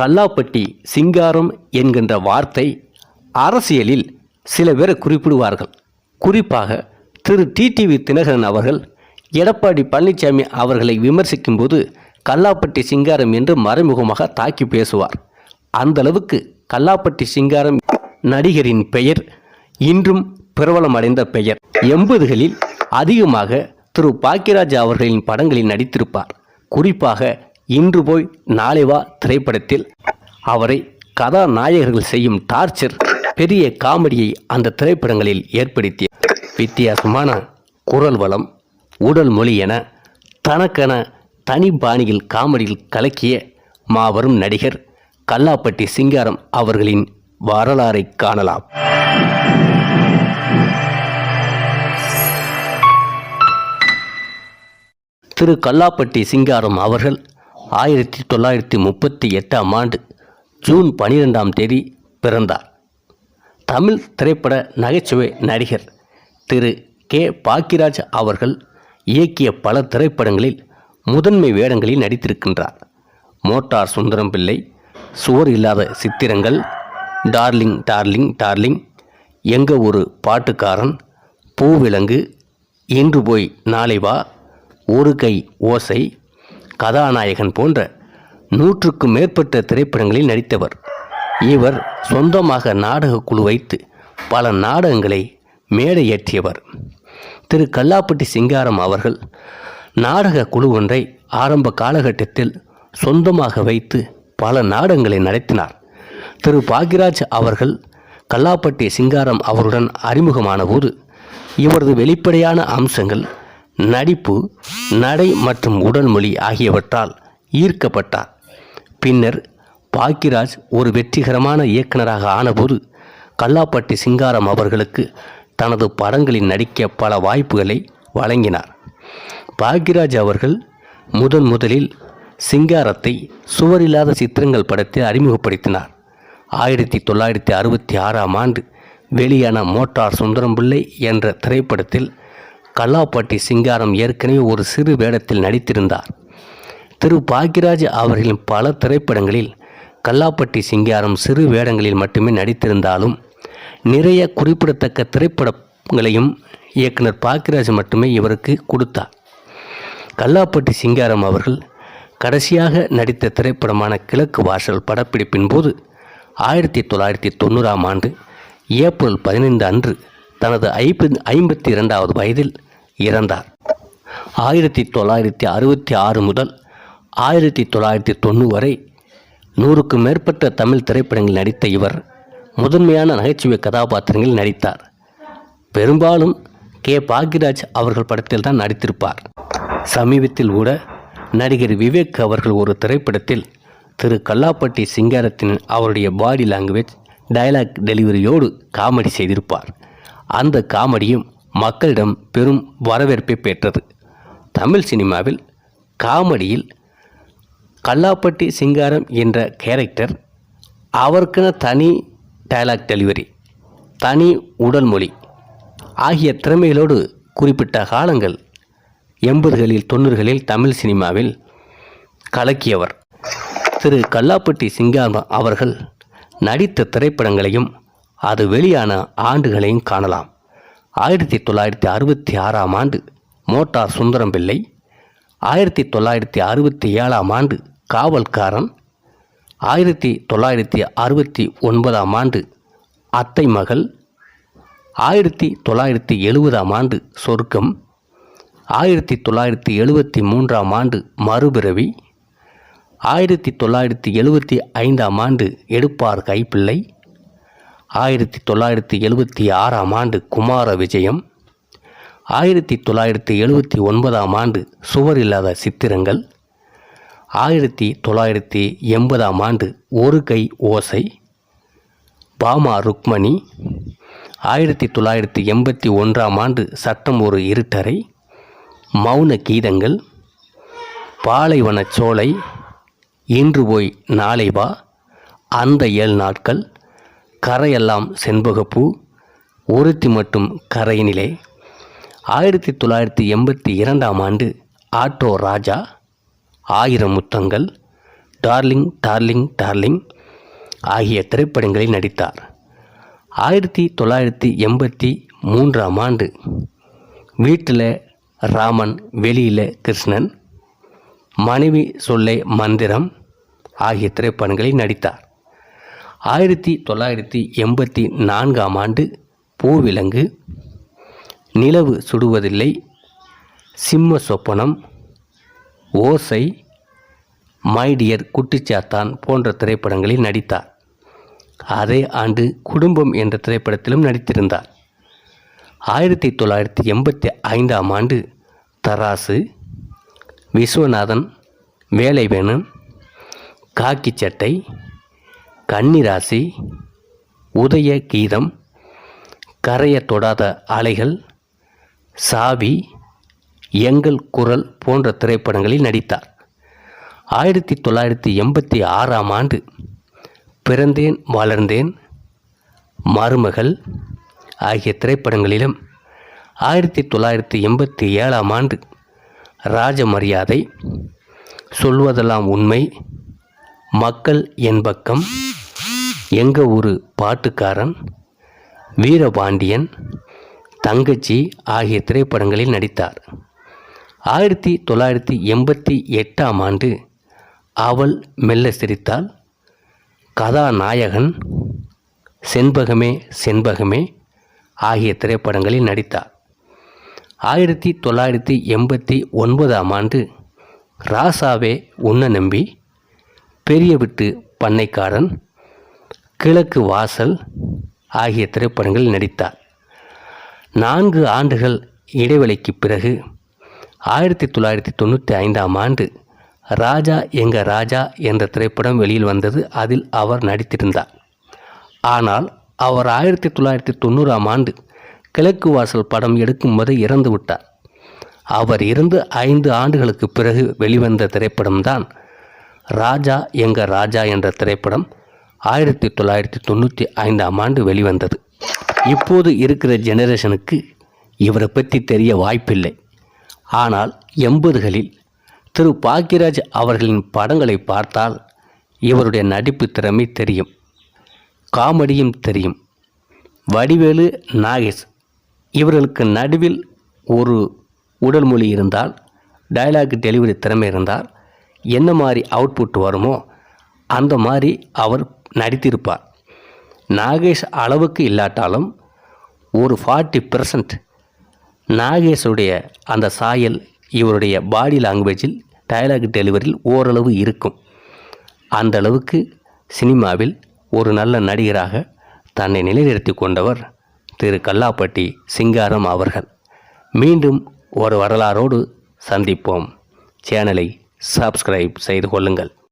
கல்லாப்பட்டி சிங்காரம் என்கின்ற வார்த்தை அரசியலில் சில பேரை குறிப்பிடுவார்கள். குறிப்பாக திரு. டிடிவி தினகரன் அவர்கள் எடப்பாடி பழனிசாமி அவர்களை விமர்சிக்கும்போது கல்லாப்பட்டி சிங்காரம் என்று மறைமுகமாக தாக்கி பேசுவார். அந்த அளவுக்கு கல்லாப்பட்டி சிங்காரம் நடிகரின் பெயர் இன்றும் பிரபலமடைந்த பெயர். எண்பதுகளில் அதிகமாக திரு. பாக்கியராஜ் அவர்களின் படங்களில் நடித்திருப்பார். குறிப்பாக இன்று போய் நாளை வா திரைப்படத்தில். அவரை கதாநாயகர்கள் செய்யும் டார்ச்சர் பெரிய காமெடியை அந்த திரைப்படங்களில் ஏற்படுத்திய வித்தியாசமான குரல் வளம் உடல் மொழி என தனக்கென தனி பாணியில் காமெடியில் கலக்கிய மாபெரும் நடிகர் கல்லாப்பட்டி சிங்காரம் அவர்களின் வரலாறை காணலாம். திரு கல்லாப்பட்டி சிங்காரம் அவர்கள் ஆயிரத்தி தொள்ளாயிரத்தி முப்பத்தி எட்டாம் ஆண்டு ஜூன் பனிரெண்டாம் தேதி பிறந்தார். தமிழ் திரைப்பட நகைச்சுவை நடிகர் திரு. கே. பாக்கிராஜ் அவர்கள் இயக்கிய பல திரைப்படங்களில் முதன்மை வேடங்களில் நடித்திருக்கின்றார். மோட்டார் சுந்தரம் பிள்ளை சுவர் இல்லாத சித்திரங்கள் டார்லிங் டார்லிங் டார்லிங் எங்க ஒரு பாட்டுக்காரன் பூவிலங்கு இன்று போய் நாளை வா ஒரு கை ஓசை கதாநாயகன் போன்ற நூற்றுக்கும் மேற்பட்ட திரைப்படங்களில் நடித்தவர். இவர் சொந்தமாக நாடக குழு வைத்து பல நாடகங்களை மேடையேற்றியவர் திரு. கல்லாப்பட்டி சிங்காரம் அவர்கள் நாடக குழு ஒன்றை ஆரம்ப காலகட்டத்தில் சொந்தமாக வைத்து பல நாடகங்களை நடத்தினார். திரு. பாக்யராஜ் அவர்கள் கல்லாப்பட்டி சிங்காரம் அவருடன் அறிமுகமான போது இவரது வெளிப்படையான அம்சங்கள் நடிப்பு நடை மற்றும் உடல் மொழி ஆகியவற்றால் ஈர்க்கப்பட்டார். பின்னர் பாக்கியராஜ் ஒரு வெற்றிகரமான இயக்குனராக ஆனபோது கல்லாப்பட்டி சிங்காரம் அவர்களுக்கு தனது படங்களில் நடிக்க பல வாய்ப்புகளை வழங்கினார். பாக்யராஜ் அவர்கள் முதன் முதலில் சிங்காரத்தை சுவரில்லாத சித்திரங்கள் படத்தில் அறிமுகப்படுத்தினார். ஆயிரத்தி தொள்ளாயிரத்தி அறுபத்தி ஆறாம் ஆண்டு வெளியான மோட்டார் சுந்தரம் பிள்ளை என்ற திரைப்படத்தில் கல்லாப்பட்டி சிங்காரம் ஏற்கனவே ஒரு சிறு வேடத்தில் நடித்திருந்தார். திரு. பாக்கியராஜ் அவர்களின் பல திரைப்படங்களில் கல்லாப்பட்டி சிங்காரம் சிறு வேடங்களில் மட்டுமே நடித்திருந்தாலும் நிறைய குறிப்பிடத்தக்க திரைப்படங்களையும் இயக்குனர் பாக்யராஜ் மட்டுமே இவருக்கு கொடுத்தார். கல்லாப்பட்டி சிங்காரம் அவர்கள் கடைசியாக நடித்த திரைப்படமான கிழக்கு வாசல் படப்பிடிப்பின் போது ஆயிரத்தி தொள்ளாயிரத்தி தொண்ணூறாம் ஆண்டு ஏப்ரல் பதினைந்து அன்று தனது ஐம்பது ஐம்பத்தி இரண்டாவது வயதில் இறந்தார். ஆயிரத்தி தொள்ளாயிரத்தி அறுபத்தி ஆறு முதல் ஆயிரத்தி தொள்ளாயிரத்தி தொண்ணூறு வரை நூறுக்கும் மேற்பட்ட தமிழ் திரைப்படங்களில் நடித்த இவர் முதன்மையான நகைச்சுவை கதாபாத்திரங்களில் நடித்தார். பெரும்பாலும் கே. பாக்யராஜ் அவர்கள் படத்தில் தான் நடித்திருப்பார். சமீபத்தில் கூட நடிகர் விவேக் அவர்கள் ஒரு திரைப்படத்தில் திரு. கல்லாப்பட்டி சிங்காரத்தின் அவருடைய பாடி லாங்குவேஜ் டயலாக் டெலிவரியோடு காமெடி செய்திருப்பார். அந்த காமெடியும் மக்களிடம் பெரும் வரவேற்பை பெற்றது. தமிழ் சினிமாவில் காமெடியில் கல்லாப்பட்டி சிங்காரம் என்ற கேரக்டர் அவருக்கென தனி டயலாக் டெலிவரி தனி உடல் மொழி ஆகிய திறமைகளோடு குறிப்பிட்ட காலங்கள் எண்பதுகளில் தொண்ணூறுகளில் தமிழ் சினிமாவில் கலக்கியவர். திரு கல்லாப்பட்டி சிங்காரம் அவர்கள் நடித்த திரைப்படங்களையும் அது வெளியான ஆண்டுகளையும் காணலாம். ஆயிரத்தி தொள்ளாயிரத்தி அறுபத்தி ஆறாம் ஆண்டு மோட்டார் சுந்தரம் பிள்ளை ஆயிரத்தி தொள்ளாயிரத்தி அறுபத்தி ஏழாம் ஆண்டு காவல்காரன் ஆயிரத்தி தொள்ளாயிரத்தி அறுபத்தி ஒன்பதாம் ஆண்டு அத்தை மகள் ஆயிரத்தி தொள்ளாயிரத்தி எழுபதாம் ஆண்டு சொர்க்கம் ஆயிரத்தி தொள்ளாயிரத்தி எழுபத்தி மூன்றாம் ஆண்டு மறுபிறவி ஆயிரத்தி தொள்ளாயிரத்தி எழுபத்தி ஐந்தாம் ஆண்டு எடுப்பார் கைப்பிள்ளை ஆயிரத்தி தொள்ளாயிரத்தி எழுபத்தி ஆறாம் ஆண்டு குமார விஜயம் ஆயிரத்தி தொள்ளாயிரத்தி எழுபத்தி ஒன்பதாம் ஆண்டு சுவர் இல்லாத சித்திரங்கள் ஆயிரத்தி தொள்ளாயிரத்தி எண்பதாம் ஆண்டு ஒரு கை ஓசை பாமா ருக்மணி ஆயிரத்தி தொள்ளாயிரத்தி எண்பத்தி ஒன்றாம் ஆண்டு சட்டம் ஒரு இருட்டறை மௌன கீதங்கள் பாலைவனச் சோலை இன்று போய் நாளை வா அந்த ஏழு நாட்கள் கரையெல்லாம் செண்பகப்பூ ஒருத்தி மட்டும் கரையினிலே. ஆயிரத்தி தொள்ளாயிரத்தி எண்பத்தி இரண்டாம் ஆண்டு ஆட்டோ ராஜா ஆயிரம் முத்தங்கள் டார்லிங் டார்லிங் டார்லிங் ஆகிய திரைப்படங்களில் நடித்தார். ஆயிரத்தி தொள்ளாயிரத்தி எண்பத்தி மூன்றாம் ஆண்டு வீட்டில் ராமன் வெளியில் கிருஷ்ணன் மனைவி சொல்லை மந்திரம் ஆகிய திரைப்படங்களில் நடித்தார். ஆயிரத்தி தொள்ளாயிரத்தி எண்பத்தி நான்காம் ஆண்டு பூவிலங்கு. நிலவு சுடுவதில்லை. சிம்ம சொப்பனம். ஓசை. மைடியர் குட்டிச்சாத்தான் போன்ற திரைப்படங்களில் நடித்தார். அதே ஆண்டு குடும்பம் என்ற திரைப்படத்திலும் நடித்திருந்தார். ஆயிரத்தி தொள்ளாயிரத்தி எண்பத்தி ஐந்தாம் ஆண்டு தராசு. விஸ்வநாதன் வேலைவேணன் காக்கி சட்டை கன்னிராசி உதய கீதம் கரையை தொடாத அலைகள் சாவி எங்கள் குரல் போன்ற திரைப்படங்களில் நடித்தார். ஆயிரத்தி தொள்ளாயிரத்தி எண்பத்தி ஆறாம் ஆண்டு பிறந்தேன் வளர்ந்தேன் மருமகள் ஆகிய திரைப்படங்களிலும் ஆயிரத்தி தொள்ளாயிரத்தி எண்பத்தி ஏழாம் ஆண்டு ராஜமரியாதை சொல்வதெல்லாம் உண்மை மக்கள் என் எங்கள் ஊர் பாட்டுக்காரன் வீரபாண்டியன் தங்கச்சி ஆகிய திரைப்படங்களில் நடித்தார். ஆயிரத்தி தொள்ளாயிரத்தி எண்பத்தி எட்டாம் ஆண்டு அவள் மெல்ல சிரித்தாள். கதாநாயகன் செண்பகமே செண்பகமே ஆகிய திரைப்படங்களில் நடித்தார். ஆயிரத்தி தொள்ளாயிரத்தி எண்பத்தி ஒன்பதாம் ஆண்டு ராசாவே உன்ன நம்பி பெரிய விட்டு பண்ணைக்காரன் கிழக்கு வாசல் ஆகிய திரைப்படங்களில் நடித்தார். நான்கு ஆண்டுகள் இடைவெளிக்கு பிறகு ஆயிரத்தி தொள்ளாயிரத்தி தொண்ணூற்றி ஐந்தாம் ஆண்டு ராஜா எங்க ராஜா என்ற திரைப்படம் வெளியில் வந்தது. அதில் அவர் நடித்திருந்தார். ஆனால் அவர் ஆயிரத்தி தொள்ளாயிரத்தி தொண்ணூறாம் ஆண்டு கிழக்கு வாசல் படம் எடுக்கும்போது இறந்து விட்டார். அவர் இருந்து ஐந்து ஆண்டுகளுக்கு பிறகு வெளிவந்த திரைப்படம்தான் ராஜா எங்க ராஜா என்ற திரைப்படம். ஆயிரத்தி தொள்ளாயிரத்தி தொண்ணூற்றி ஐந்தாம் ஆண்டு வெளிவந்தது. இப்போது இருக்கிற ஜெனரேஷனுக்கு இவரை பற்றி தெரிய வாய்ப்பில்லை. ஆனால் எண்பதுகளில் திரு பாக்கியராஜ் அவர்களின் படங்களை பார்த்தால் இவருடைய நடிப்பு திறமை தெரியும் காமெடியும் தெரியும். வடிவேலு நாகேஷ் இவர்களுக்கு நடுவில் ஒரு உடல் மொழி இருந்தால் டயலாக் டெலிவரி திறமை இருந்தால் என்ன மாதிரி அவுட்புட் வருமோ அந்த மாதிரி அவர் நடித்திருப்பார் நாகேஷ் அளவுக்கு இல்லாட்டாலும் ஒரு ஃபார்ட்டி பெர்சன்ட் நாகேஷுடைய அந்த சாயல் இவருடைய பாடி லாங்குவேஜில் டயலாக் டெலிவரியில் ஓரளவு இருக்கும். அந்த அளவுக்கு சினிமாவில் ஒரு நல்ல நடிகராக தன்னை நிலைநிறுத்தி கொண்டவர் திரு கல்லாப்பட்டி சிங்காரம் அவர்கள். மீண்டும் ஒரு வரலாறோடு சந்திப்போம். சேனலை சப்ஸ்கிரைப் செய்து கொள்ளுங்கள்.